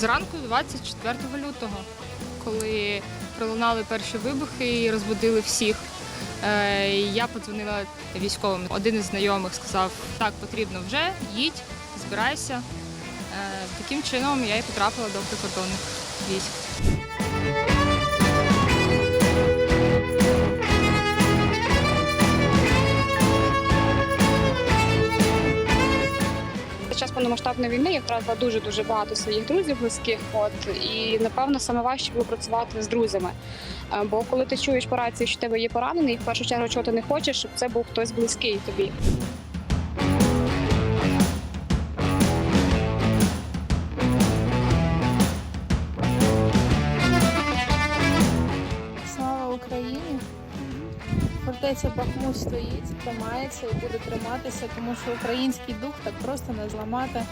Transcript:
Зранку 24 лютого, коли пролунали перші вибухи і розбудили всіх. е, Я подзвонила військовим. Один із знайомих сказав, так, потрібно вже, їдь, збирайся. Е, Таким чином я і потрапила до прикордонних військ. Під час повномасштабної війни я втратила дуже дуже багато своїх друзів близьких. От і напевно саме важче було працювати з друзями. Е, Бо коли ти чуєш по рації, що тебе є поранений, в першу чергу, чого ти не хочеш, щоб це був хтось близький тобі. Слава Україні! Фортеця Бахмут стоїть, тримається і буде триматися, тому що український дух так просто не зламати.